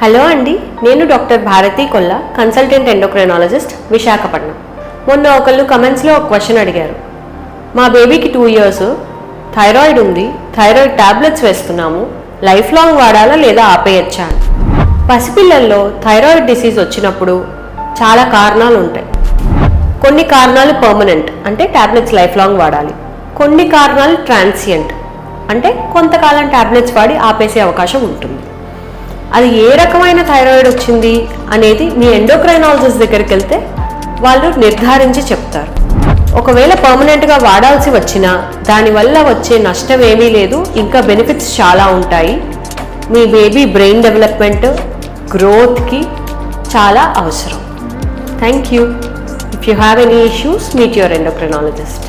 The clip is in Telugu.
హలో అండి నేను డాక్టర్ భారతి కొల్ల కన్సల్టెంట్ ఎండోక్రైనాలజిస్ట్ విశాఖపట్నం. మొన్న ఒకళ్ళు కమెంట్స్లో ఒక క్వశ్చన్ అడిగారు. మా బేబీకి టూ ఇయర్స్ థైరాయిడ్ ఉంది థైరాయిడ్ టాబ్లెట్స్ వేస్తున్నాము లైఫ్ లాంగ్ వాడాలా లేదా ఆపేయచ్చా పసిపిల్లల్లో థైరాయిడ్ డిసీజ్ వచ్చినప్పుడు చాలా కారణాలు ఉంటాయి. కొన్ని కారణాలు పర్మనెంట్ అంటే ట్యాబ్లెట్స్ లైఫ్ లాంగ్ వాడాలి. కొన్ని కారణాలు ట్రాన్సియంట్ అంటే కొంతకాలం టాబ్లెట్స్ వాడి ఆపేసే అవకాశం ఉంటుంది. అది ఏ రకమైన థైరాయిడ్ వచ్చింది అనేది మీ ఎండోక్రైనాలజిస్ట్ దగ్గరికి వెళ్తే వాళ్ళు నిర్ధారించి చెప్తారు. ఒకవేళ పర్మనెంట్గా వాడాల్సి వచ్చినా దానివల్ల వచ్చే నష్టం ఏమీ లేదు ఇంకా బెనిఫిట్స్ చాలా ఉంటాయి. మీ బేబీ బ్రెయిన్ డెవలప్మెంట్ గ్రోత్కి చాలా అవసరం. Thank you if you have any issues meet your endocrinologist